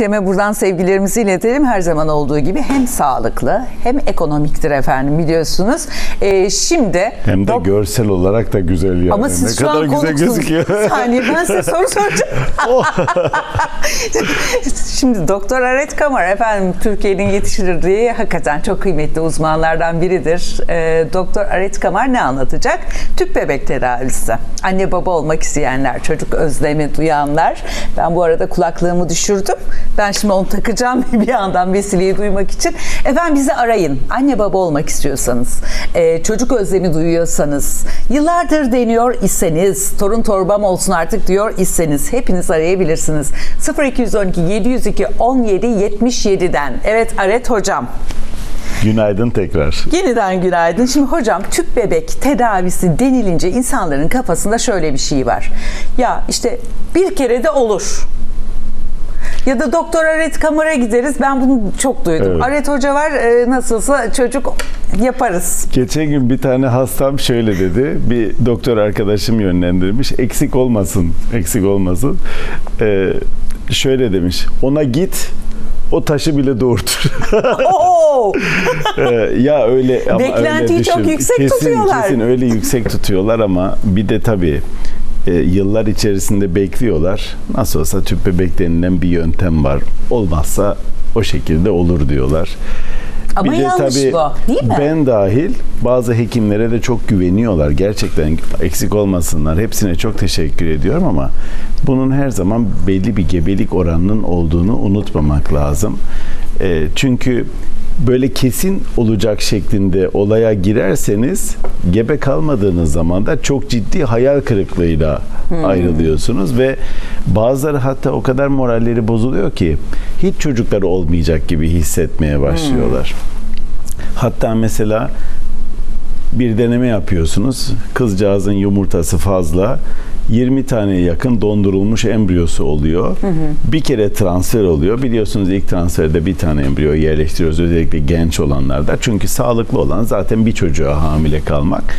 Meltem'e buradan sevgilerimizi iletelim. Her zaman olduğu gibi hem sağlıklı hem ekonomiktir efendim biliyorsunuz. Ee, şimdi Hem de görsel olarak da güzel yani. ama siz ne şu kadar an güzel konuksunuz. gözüküyor. Bir saniye ben size soru soracağım. Şimdi Doktor Aret Kamar efendim Türkiye'nin yetiştirdiği hakikaten çok kıymetli uzmanlardan biridir. Ee, Doktor Aret Kamar ne anlatacak? Tüp bebek tedavisi. Anne baba olmak isteyenler, çocuk özlemi duyanlar. Ben bu arada kulaklığımı düşürdüm. Ben şimdi onu takacağım bir yandan vesileyi duymak için. Efendim bizi arayın. Anne baba olmak istiyorsanız, e, çocuk özlemi duyuyorsanız, yıllardır deniyor iseniz, torun torbam olsun artık diyor iseniz hepiniz arayabilirsiniz. 0212 702 17 77'den. Evet Aret hocam. Günaydın tekrar. Yeniden günaydın. Şimdi hocam tüp bebek tedavisi denilince insanların kafasında şöyle bir şey var. Ya işte bir kere de olur. Ya da doktor Aret Kamar'a gideriz. Ben bunu çok duydum. Evet. Aret Hoca var e, nasılsa çocuk yaparız. Geçen gün bir tane hastam şöyle dedi. Bir doktor arkadaşım yönlendirmiş. Eksik olmasın, eksik olmasın. Ee, şöyle demiş. Ona git, o taşı bile doğurtur. Oo! Ee, ya öyle ama Beklentiyi öyle çok yüksek kesin, tutuyorlar. Kesin öyle yüksek tutuyorlar ama bir de tabii e, yıllar içerisinde bekliyorlar. Nasıl olsa tüp bebek denilen bir yöntem var. Olmazsa o şekilde olur diyorlar. Ama yanlış bu, değil mi? Ben dahil bazı hekimlere de çok güveniyorlar. Gerçekten eksik olmasınlar. Hepsine çok teşekkür ediyorum ama bunun her zaman belli bir gebelik oranının olduğunu unutmamak lazım. E, çünkü böyle kesin olacak şeklinde olaya girerseniz gebe kalmadığınız zaman da çok ciddi hayal kırıklığıyla ayrılıyorsunuz ve bazıları hatta o kadar moralleri bozuluyor ki hiç çocukları olmayacak gibi hissetmeye başlıyorlar. Hatta mesela bir deneme yapıyorsunuz. Kızcağızın yumurtası fazla. 20 taneye yakın dondurulmuş embriyosu oluyor. Bir kere transfer oluyor. Biliyorsunuz ilk transferde bir tane embriyo yerleştiriyoruz özellikle genç olanlarda. Çünkü sağlıklı olan zaten bir çocuğa hamile kalmak.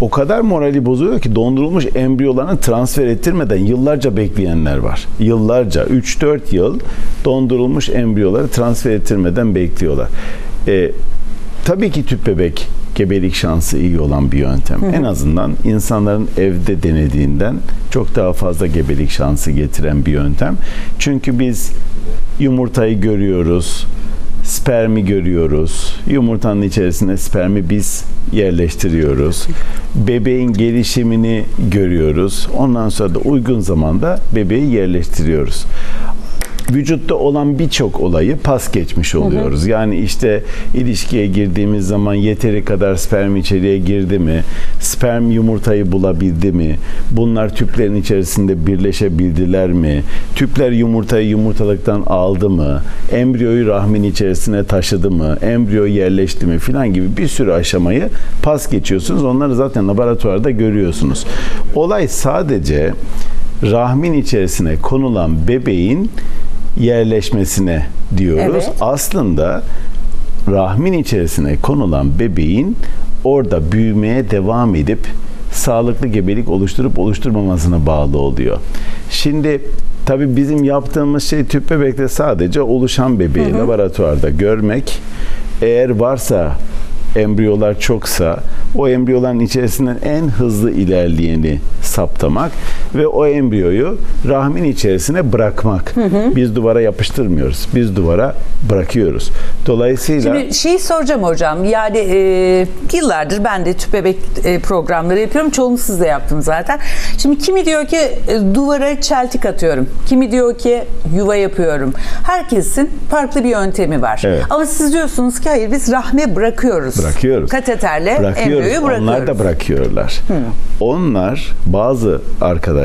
O kadar morali bozuyor ki dondurulmuş embriyolarını transfer ettirmeden yıllarca bekleyenler var. Yıllarca 3-4 yıl dondurulmuş embriyoları transfer ettirmeden bekliyorlar. E, tabii ki tüp bebek gebelik şansı iyi olan bir yöntem. En azından insanların evde denediğinden çok daha fazla gebelik şansı getiren bir yöntem. Çünkü biz yumurtayı görüyoruz, spermi görüyoruz. Yumurtanın içerisine spermi biz yerleştiriyoruz. Bebeğin gelişimini görüyoruz. Ondan sonra da uygun zamanda bebeği yerleştiriyoruz vücutta olan birçok olayı pas geçmiş oluyoruz. Yani işte ilişkiye girdiğimiz zaman yeteri kadar sperm içeriye girdi mi? Sperm yumurtayı bulabildi mi? Bunlar tüplerin içerisinde birleşebildiler mi? Tüpler yumurtayı yumurtalıktan aldı mı? Embriyoyu rahmin içerisine taşıdı mı? Embriyo yerleşti mi? Filan gibi bir sürü aşamayı pas geçiyorsunuz. Onları zaten laboratuvarda görüyorsunuz. Olay sadece rahmin içerisine konulan bebeğin yerleşmesine diyoruz. Evet. Aslında rahmin içerisine konulan bebeğin orada büyümeye devam edip sağlıklı gebelik oluşturup oluşturmamasına bağlı oluyor. Şimdi tabii bizim yaptığımız şey tüp bebekte sadece oluşan bebeği laboratuvarda görmek. Eğer varsa embriyolar çoksa o embriyoların içerisinden en hızlı ilerleyeni saptamak ve o embriyoyu rahmin içerisine bırakmak. Biz duvara yapıştırmıyoruz. Biz duvara bırakıyoruz. Dolayısıyla Şimdi şeyi soracağım hocam. Yani e, yıllardır ben de tüp bebek e, programları yapıyorum. Çoğunu siz de yaptınız zaten. Şimdi kimi diyor ki e, duvara çeltik atıyorum. Kimi diyor ki yuva yapıyorum. Herkesin farklı bir yöntemi var. Evet. Ama siz diyorsunuz ki hayır biz rahme bırakıyoruz. Bırakıyoruz. Kateterle bırakıyoruz. embriyoyu bırakıyoruz. Onlar da bırakıyorlar. Onlar bazı arkadaşlar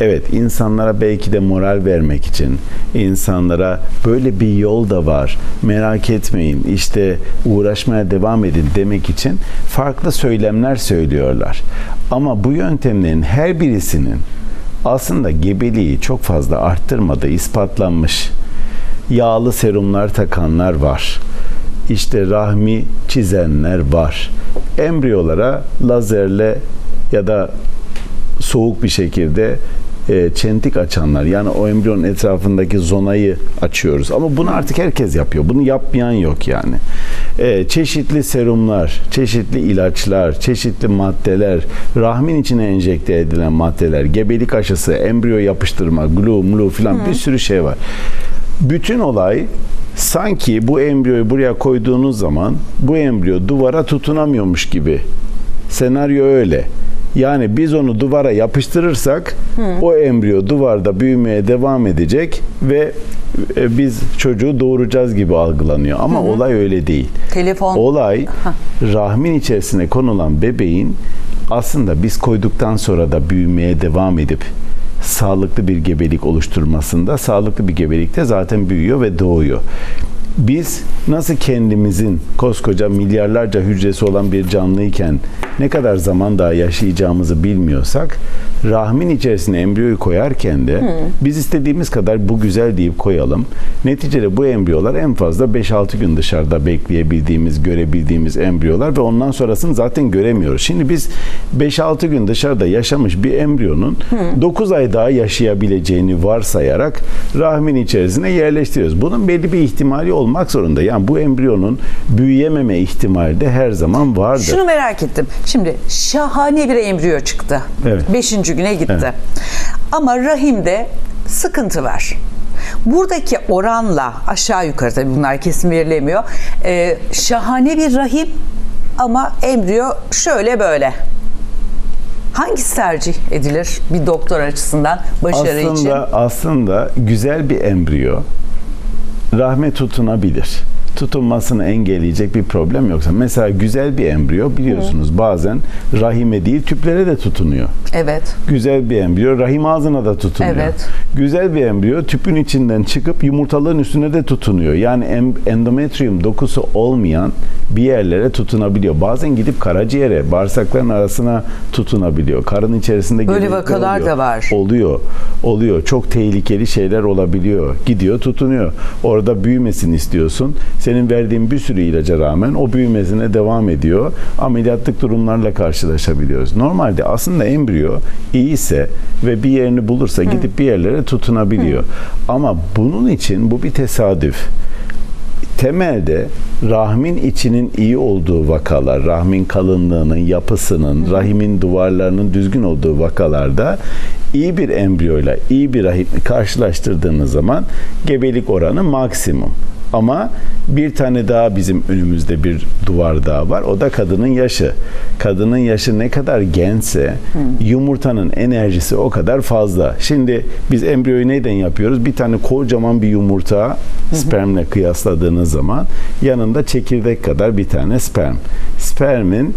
evet insanlara belki de moral vermek için insanlara böyle bir yol da var. Merak etmeyin. işte uğraşmaya devam edin demek için farklı söylemler söylüyorlar. Ama bu yöntemlerin her birisinin aslında gebeliği çok fazla arttırmadığı ispatlanmış. Yağlı serumlar takanlar var işte rahmi çizenler var. Embriyolara lazerle ya da soğuk bir şekilde e, çentik açanlar yani o embriyonun etrafındaki zonayı açıyoruz. Ama bunu artık herkes yapıyor. Bunu yapmayan yok yani. E, çeşitli serumlar, çeşitli ilaçlar, çeşitli maddeler, rahmin içine enjekte edilen maddeler, gebelik aşısı, embriyo yapıştırma, glue, mlu falan bir sürü şey var. Bütün olay sanki bu embriyoyu buraya koyduğunuz zaman bu embriyo duvara tutunamıyormuş gibi. Senaryo öyle. Yani biz onu duvara yapıştırırsak o embriyo duvarda büyümeye devam edecek ve e, biz çocuğu doğuracağız gibi algılanıyor. Ama olay öyle değil. Telefon. Olay rahmin içerisine konulan bebeğin aslında biz koyduktan sonra da büyümeye devam edip sağlıklı bir gebelik oluşturmasında sağlıklı bir gebelikte zaten büyüyor ve doğuyor. Biz nasıl kendimizin koskoca milyarlarca hücresi olan bir canlıyken ne kadar zaman daha yaşayacağımızı bilmiyorsak rahmin içerisine embriyoyu koyarken de biz istediğimiz kadar bu güzel deyip koyalım. Neticede bu embriyolar en fazla 5-6 gün dışarıda bekleyebildiğimiz, görebildiğimiz embriyolar ve ondan sonrasını zaten göremiyoruz. Şimdi biz 5-6 gün dışarıda yaşamış bir embriyonun 9 ay daha yaşayabileceğini varsayarak rahmin içerisine yerleştiriyoruz. Bunun belli bir ihtimali olmak zorunda. Yani bu embriyonun büyüyememe ihtimali de her zaman vardır. Şunu merak ettim. Şimdi şahane bir embriyo çıktı. Evet. Beşinci güne gitti. Evet. Ama rahimde sıkıntı var. Buradaki oranla aşağı yukarı tabii bunlar kesin verilemiyor. Ee, şahane bir rahim ama embriyo şöyle böyle. Hangisi tercih edilir bir doktor açısından başarı için? aslında aslında güzel bir embriyo rahme tutunabilir. Tutunmasını engelleyecek bir problem yoksa mesela güzel bir embriyo biliyorsunuz bazen rahime değil tüplere de tutunuyor. Evet. Güzel bir embriyo rahim ağzına da tutunuyor. Evet. Güzel bir embriyo tüpün içinden çıkıp yumurtalığın üstüne de tutunuyor. Yani endometrium dokusu olmayan bir yerlere tutunabiliyor. Bazen gidip karaciğere, bağırsakların arasına tutunabiliyor. Karın içerisinde Böyle vakalar oluyor. da var. Oluyor. Oluyor. Çok tehlikeli şeyler olabiliyor. Gidiyor tutunuyor. Orada büyümesini istiyorsun. Senin verdiğin bir sürü ilaca rağmen o büyümesine devam ediyor. Ameliyatlık durumlarla karşılaşabiliyoruz. Normalde aslında embriyo iyiyse ve bir yerini bulursa gidip bir yerlere tutunabiliyor. Ama bunun için bu bir tesadüf temelde rahmin içinin iyi olduğu vakalar, rahmin kalınlığının, yapısının, rahimin duvarlarının düzgün olduğu vakalarda iyi bir embriyoyla iyi bir rahim karşılaştırdığınız zaman gebelik oranı maksimum. Ama bir tane daha bizim önümüzde bir duvar daha var. O da kadının yaşı. Kadının yaşı ne kadar gençse yumurtanın enerjisi o kadar fazla. Şimdi biz embriyoyu neyden yapıyoruz? Bir tane kocaman bir yumurta spermle kıyasladığınız zaman yanında çekirdek kadar bir tane sperm. Spermin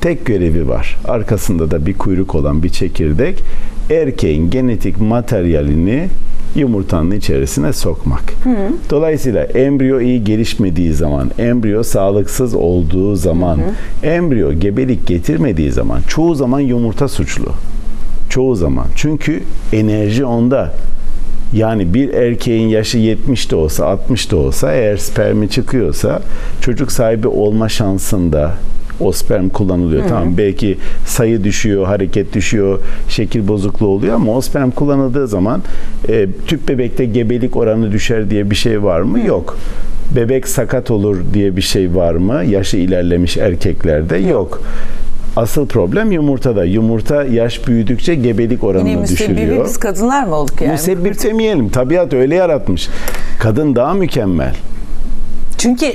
tek görevi var. Arkasında da bir kuyruk olan bir çekirdek. Erkeğin genetik materyalini yumurtanın içerisine sokmak. Dolayısıyla embriyo iyi gelişmediği zaman, embriyo sağlıksız olduğu zaman, embriyo gebelik getirmediği zaman çoğu zaman yumurta suçlu. Çoğu zaman. Çünkü enerji onda. Yani bir erkeğin yaşı 70 de olsa 60 da olsa eğer spermi çıkıyorsa çocuk sahibi olma şansında o sperm kullanılıyor. Tamam belki sayı düşüyor, hareket düşüyor, şekil bozukluğu oluyor ama o sperm kullanıldığı zaman e, tüp bebekte gebelik oranı düşer diye bir şey var mı? Yok. Bebek sakat olur diye bir şey var mı? Yaşı ilerlemiş erkeklerde yok. Asıl problem yumurtada. Yumurta yaş büyüdükçe gebelik Yine oranını müsebbibi düşürüyor. biz kadınlar mı olduk yani? Müsebbip demeyelim. Tabiat öyle yaratmış. Kadın daha mükemmel. Çünkü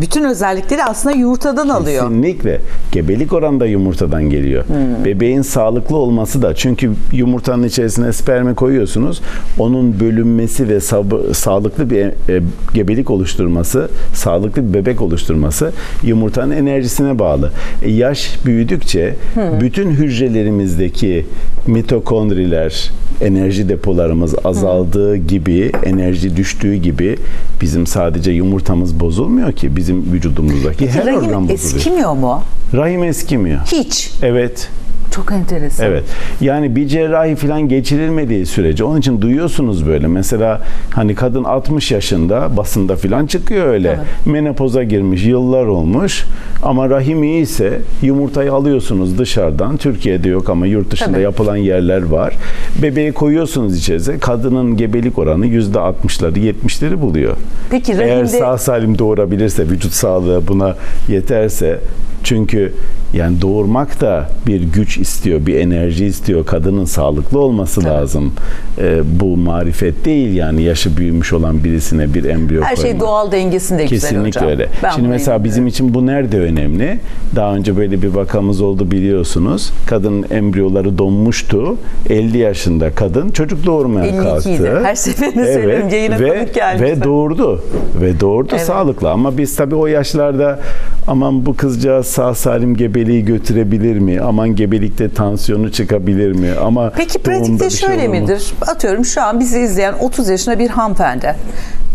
bütün özellikleri aslında yumurtadan alıyor. Kesinlikle. Gebelik oranı da yumurtadan geliyor. Bebeğin sağlıklı olması da çünkü yumurtanın içerisine spermi koyuyorsunuz. Onun bölünmesi ve sabı- sağlıklı bir e, gebelik oluşturması, sağlıklı bir bebek oluşturması yumurtanın enerjisine bağlı. E, yaş büyüdükçe bütün hücrelerimizdeki mitokondriler, enerji depolarımız azaldığı gibi, enerji düştüğü gibi bizim sadece yumurtamız bozulmuyor ki bizim vücudumuzdaki her organ Rahim bozuluyor. eskimiyor mu? Rahim eskimiyor. Hiç. Evet. Çok enteresan. Evet. Yani bir cerrahi falan geçirilmediği sürece onun için duyuyorsunuz böyle. Mesela hani kadın 60 yaşında basında falan çıkıyor öyle. Menopoza girmiş, yıllar olmuş ama rahim iyiyse yumurtayı alıyorsunuz dışarıdan. Türkiye'de yok ama yurt dışında Tabii. yapılan yerler var. Bebeği koyuyorsunuz içerize. Kadının gebelik oranı %60'ları 70'leri buluyor. Peki Eğer rahimde sağ salim doğurabilirse, vücut sağlığı buna yeterse çünkü yani doğurmak da bir güç istiyor, bir enerji istiyor. Kadının sağlıklı olması lazım. Ee, bu marifet değil yani yaşı büyümüş olan birisine bir embriyo her şey koymak. doğal dengesinde güzel Kesinlikle hocam. öyle. Ben Şimdi mesela bizim inanıyorum. için bu nerede önemli? Daha önce böyle bir vakamız oldu biliyorsunuz. Kadının embriyoları donmuştu. 50 yaşında kadın çocuk doğurmaya 52 kalktı. idi. Her seferinde söylüyorum. Yayına ve, konuk gelmişti. Ve doğurdu. Ve doğurdu Evet. sağlıklı. Ama biz tabii o yaşlarda aman bu kızcağız sağ salim gebeliği götürebilir mi? Aman gebelikte tansiyonu çıkabilir mi? Ama Peki pratikte şey şöyle olur mu? midir? Atıyorum şu an bizi izleyen 30 yaşında bir hanımefendi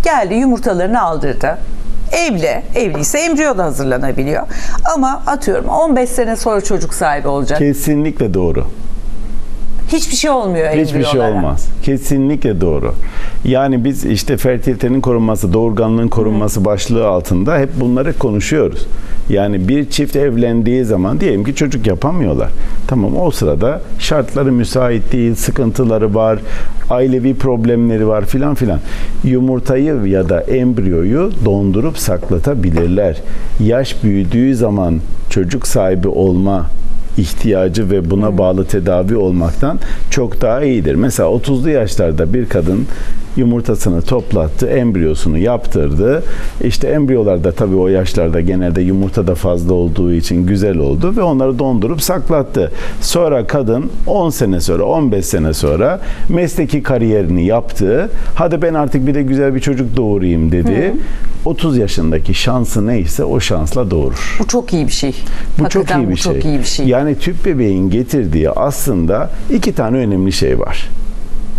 geldi yumurtalarını aldırdı. Evli, evliyse embriyo da hazırlanabiliyor. Ama atıyorum 15 sene sonra çocuk sahibi olacak. Kesinlikle doğru. Hiçbir şey olmuyor Hiçbir şey olmaz. Kesinlikle doğru. Yani biz işte fertilitenin korunması, doğurganlığın korunması başlığı altında hep bunları konuşuyoruz. Yani bir çift evlendiği zaman diyelim ki çocuk yapamıyorlar. Tamam o sırada şartları müsait değil, sıkıntıları var, ailevi problemleri var filan filan. Yumurtayı ya da embriyoyu dondurup saklatabilirler. Yaş büyüdüğü zaman çocuk sahibi olma ihtiyacı ve buna bağlı tedavi olmaktan çok daha iyidir. Mesela 30'lu yaşlarda bir kadın yumurtasını toplattı, embriyosunu yaptırdı. İşte embriyolar da tabii o yaşlarda genelde yumurta da fazla olduğu için güzel oldu ve onları dondurup saklattı. Sonra kadın 10 sene sonra, 15 sene sonra mesleki kariyerini yaptı. Hadi ben artık bir de güzel bir çocuk doğurayım dedi. 30 yaşındaki şansı neyse o şansla doğurur. Bu çok iyi bir şey. Bu Hakikaten çok iyi bir bu şey. çok iyi bir şey. Yani tüp bebeğin getirdiği aslında iki tane önemli şey var.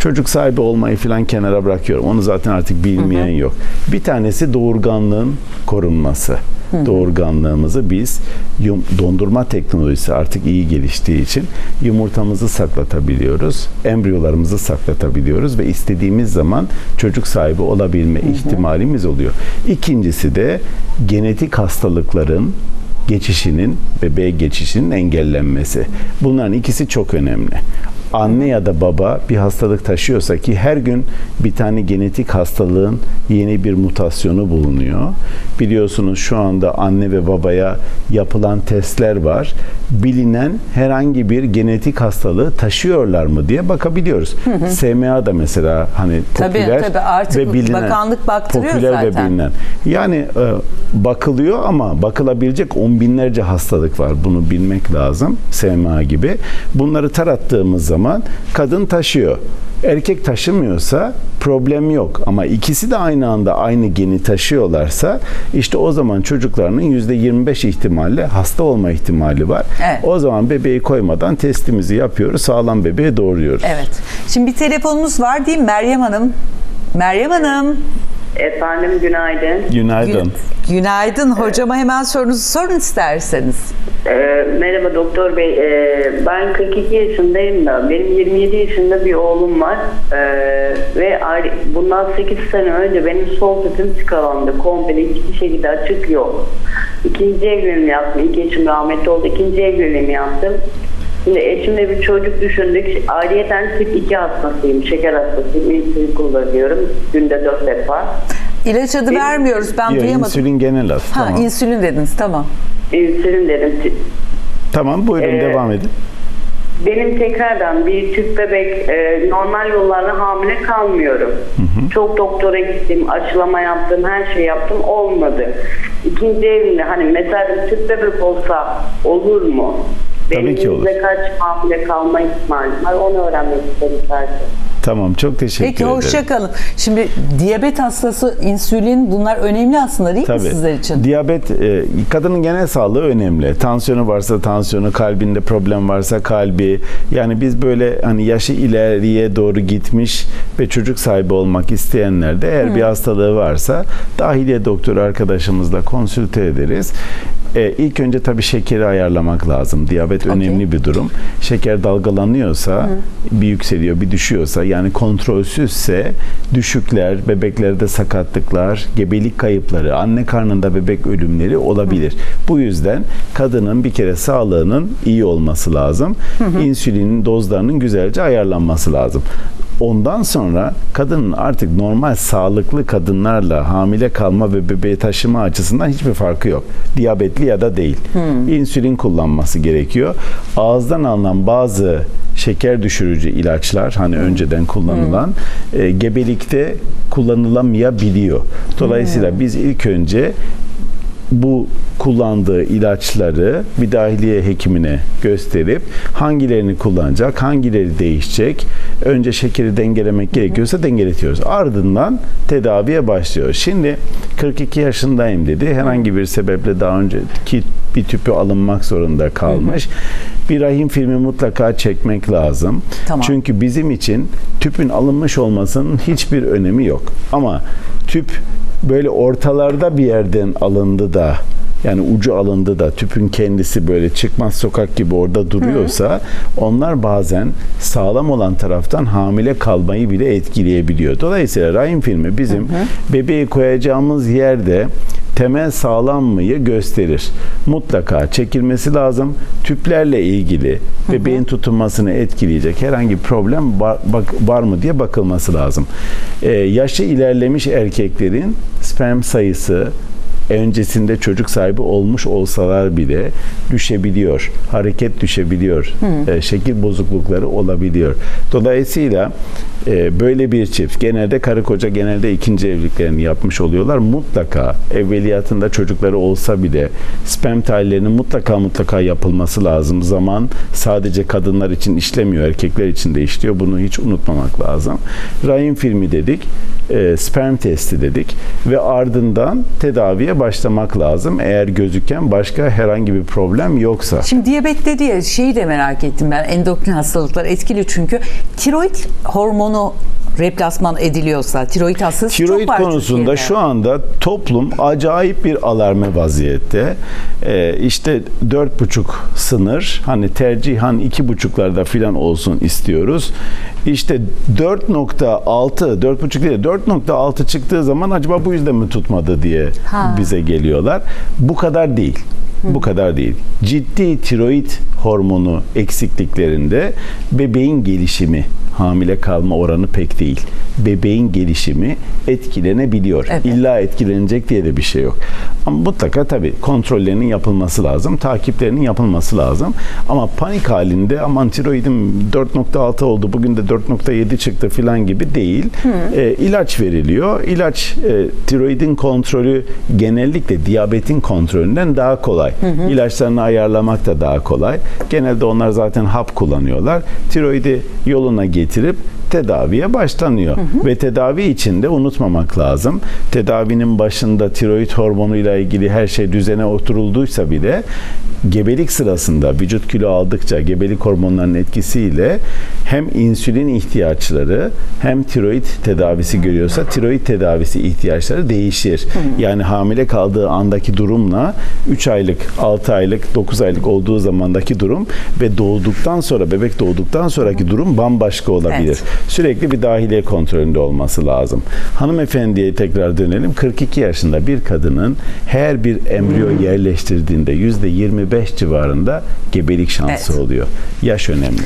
Çocuk sahibi olmayı falan kenara bırakıyorum. Onu zaten artık bilmeyen yok. Bir tanesi doğurganlığın korunması. Doğurganlığımızı biz yum- dondurma teknolojisi artık iyi geliştiği için yumurtamızı saklatabiliyoruz. Embriyolarımızı saklatabiliyoruz ve istediğimiz zaman çocuk sahibi olabilme ihtimalimiz oluyor. İkincisi de genetik hastalıkların geçişinin bebeğe geçişinin engellenmesi. Bunların ikisi çok önemli. Anne ya da baba bir hastalık taşıyorsa ki her gün bir tane genetik hastalığın yeni bir mutasyonu bulunuyor. Biliyorsunuz şu anda anne ve babaya yapılan testler var. Bilinen herhangi bir genetik hastalığı taşıyorlar mı diye bakabiliyoruz. SMA da mesela hani Tabii, popüler tabii. Artık ve bilinen. bakanlık baktırıyor popüler zaten. ve bilinen. Yani e, bakılıyor ama bakılabilecek on binlerce hastalık var. Bunu bilmek lazım. SMA gibi. Bunları tarattığımız zaman kadın taşıyor. Erkek taşımıyorsa problem yok. Ama ikisi de aynı anda aynı geni taşıyorlarsa işte o zaman çocuklarının %25 ihtimalle hasta olma ihtimali var. Evet. O zaman bebeği koymadan testimizi yapıyoruz. Sağlam bebeği doğuruyoruz. Evet. Şimdi bir telefonumuz var değil mi Meryem Hanım? Meryem Hanım. Efendim günaydın. Günaydın. Gün- Günaydın. Hocama hemen sorunuzu sorun isterseniz. Ee, merhaba doktor bey. Ee, ben 42 yaşındayım da benim 27 yaşında bir oğlum var. Ee, ve bundan 8 sene önce benim sol tüpüm tıkalandı. Komple hiçbir şekilde açık yok. İkinci evliliğimi yaptım. İlk eşim rahmetli oldu. İkinci evliliğimi yaptım. Şimdi eşimle bir çocuk düşündük. Ayrıyeten tip 2 hastasıyım. Şeker hastasıyım. İnsülin kullanıyorum. Günde 4 defa. İlaç adı vermiyoruz. Ben Yok, duyamadım. insülin genel adı. Ha, tamam. insülin dediniz. Tamam. İnsülin dedim. Tamam buyurun Ee, devam edin. Benim tekrardan bir tüp bebek e, normal yollarla hamile kalmıyorum. Çok doktora gittim, aşılama yaptım, her şey yaptım olmadı. İkinci evimde hani mesela tüp bebek olsa olur mu? Tabii ki olur. kaç hamile kalma ihtimalim var onu öğrenmek sadece. Tamam çok teşekkür Peki ederim. hoşça kalın. Şimdi diyabet hastası, insülin bunlar önemli aslında değil mi Tabii. sizler için? Diyabet, e, kadının genel sağlığı önemli. Tansiyonu varsa tansiyonu, kalbinde problem varsa kalbi. Yani biz böyle hani yaşı ileriye doğru gitmiş ve çocuk sahibi olmak isteyenlerde eğer bir hastalığı varsa dahiliye doktoru arkadaşımızla konsülte ederiz. E, ilk önce tabii şekeri ayarlamak lazım. Diyabet önemli bir durum. Şeker dalgalanıyorsa, bir yükseliyor, bir düşüyorsa yani kontrolsüzse düşükler, bebeklerde sakatlıklar, gebelik kayıpları, anne karnında bebek ölümleri olabilir. Bu yüzden kadının bir kere sağlığının iyi olması lazım. İnsülinin dozlarının güzelce ayarlanması lazım. Ondan sonra kadının artık normal sağlıklı kadınlarla hamile kalma ve bebeği taşıma açısından hiçbir farkı yok. Diyabetli ya da değil. İnsülin kullanması gerekiyor. Ağızdan alınan bazı şeker düşürücü ilaçlar hani önceden kullanılan e, gebelikte kullanılamayabiliyor. Dolayısıyla biz ilk önce bu kullandığı ilaçları bir dahiliye hekimine gösterip hangilerini kullanacak, hangileri değişecek. Önce şekeri dengelemek gerekiyorsa dengeletiyoruz. Ardından tedaviye başlıyor. Şimdi 42 yaşındayım dedi. Herhangi bir sebeple daha önceki bir tüpü alınmak zorunda kalmış. Bir rahim filmi mutlaka çekmek lazım. Tamam. Çünkü bizim için tüpün alınmış olmasının hiçbir önemi yok. Ama tüp böyle ortalarda bir yerden alındı da yani ucu alındı da tüpün kendisi böyle çıkmaz sokak gibi orada duruyorsa onlar bazen sağlam olan taraftan hamile kalmayı bile etkileyebiliyor. Dolayısıyla rahim filmi bizim bebeği koyacağımız yerde temel sağlam mıyı gösterir. Mutlaka çekilmesi lazım. Tüplerle ilgili bebeğin tutunmasını etkileyecek herhangi bir problem var, bak- var mı diye bakılması lazım. Ee, yaşı ilerlemiş erkeklerin sperm sayısı öncesinde çocuk sahibi olmuş olsalar bile düşebiliyor. Hareket düşebiliyor. e, şekil bozuklukları olabiliyor. Dolayısıyla e, böyle bir çift genelde karı koca genelde ikinci evliliklerini yapmış oluyorlar. Mutlaka evveliyatında çocukları olsa bile sperm tahlillerinin mutlaka mutlaka yapılması lazım. Zaman sadece kadınlar için işlemiyor, erkekler için de işliyor. Bunu hiç unutmamak lazım. Rahim filmi dedik, e, sperm testi dedik ve ardından tedaviye başlamak lazım. Eğer gözüken başka herhangi bir problem yoksa. Şimdi diyabet dedi ya şeyi de merak ettim ben endokrin hastalıklar etkili çünkü tiroid hormonu replasman ediliyorsa tiroid hastası çok Tiroid var konusunda Türkiye'de. şu anda toplum acayip bir alarme vaziyette. Ee, işte dört buçuk sınır, hani tercihan iki buçuklarda filan olsun istiyoruz. İşte 4.6, dört buçuk değil, 4.6 çıktığı zaman acaba bu yüzden mi tutmadı diye Ha. bize geliyorlar. Bu kadar değil. Bu kadar değil. Ciddi tiroid hormonu eksikliklerinde bebeğin gelişimi, hamile kalma oranı pek değil. Bebeğin gelişimi etkilenebiliyor. Evet. İlla etkilenecek diye de bir şey yok. Ama mutlaka tabii kontrollerinin yapılması lazım, takiplerinin yapılması lazım. Ama panik halinde aman tiroidim 4.6 oldu, bugün de 4.7 çıktı falan gibi değil. E, ilaç veriliyor. İlaç e, tiroidin kontrolü genellikle diyabetin kontrolünden daha kolay. İlaçlarını ayarlamak da daha kolay. Genelde onlar zaten hap kullanıyorlar. Tiroidi yoluna getirip tedaviye başlanıyor. Ve tedavi içinde unutmamak lazım. Tedavinin başında tiroid hormonuyla ilgili her şey düzene oturulduysa bile gebelik sırasında vücut kilo aldıkça gebelik hormonlarının etkisiyle hem insülin ihtiyaçları hem tiroid tedavisi görüyorsa tiroid tedavisi ihtiyaçları değişir. Yani hamile kaldığı andaki durumla 3 aylık, 6 aylık, 9 aylık olduğu zamandaki durum ve doğduktan sonra bebek doğduktan sonraki durum bambaşka olabilir. Evet. Sürekli bir dahiliye kontrolünde olması lazım. Hanımefendiye tekrar dönelim. 42 yaşında bir kadının her bir embriyo yerleştirdiğinde %25 civarında gebelik şansı Evet. oluyor. Yaş önemli.